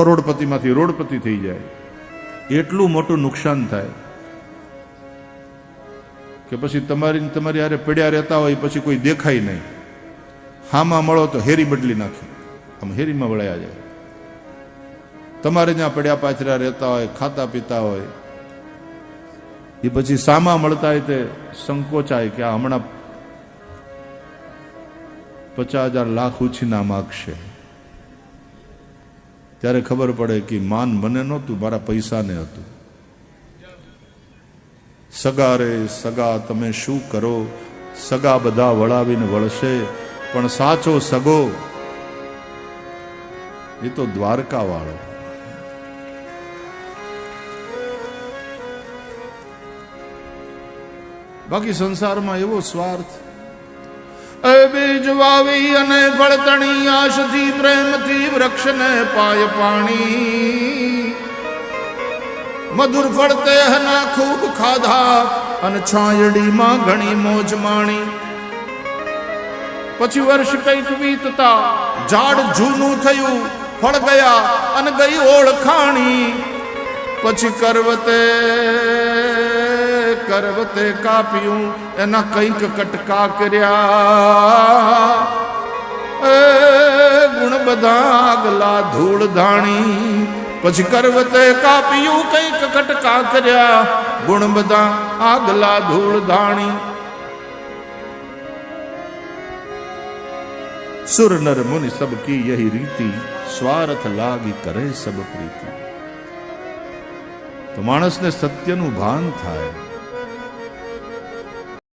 કરોડપતિમાંથી રોડપતિ થઈ જાય. એટલું મોટું નુકસાન થાય કે પછી તમારી તમારી હારે પડ્યા રહેતા હોય પછી કોઈ દેખાય નહીં. હામાં મળો તો હેરી બદલી નાખે. આમ હેરીમાં વળ્યા જાય. તમારે જ્યાં પડ્યા પાછરા રહેતા હોય, ખાતા પીતા હોય, એ પછી સામા મળતા હોય તે સંકોચાય કે આ હમણાં પચાસ હજાર લાખ ઉછીના માગશે. ત્યારે ખબર પડે કે માન મને નહોતું, મારા પૈસાને હતું. સગા રે, સગા, તમે શું કરો? સગા બધા વળાવીને વળશે, પણ સાચો સગો એ તો દ્વારકા વાળો બાકી સંસારમાં એવો સ્વાર્થ એ વાવી અને ફળતણી આશથી પ્રેમથી વૃક્ષને પાય પાણી. મધુર ફળતે હના ખૂબ ખાધા અને છાંયડીમાં ઘણી મોજ માણી. પછી વર્ષ કંઈક વીતતા ઝાડ જૂનું થયું, ફળ ગયા અને ગઈ ઓળખાણી. પછી કરવતે કરવતે કાપ્યું, એના કંઈક કટકા કર્યા. એ ગુણ બધા આગલા ધૂળ ધાણી, પછી કરવતે કાપ્યું, કંઈક કટકા કર્યા. ગુણ બધા આગલા ધૂળ ધાણી. સુર નર મુનિ સબ કી યહી રીતિ, સ્વાર્થ લાગી કરે સબ પ્રીતિ. તો માણસને સત્યનું ભાન થાય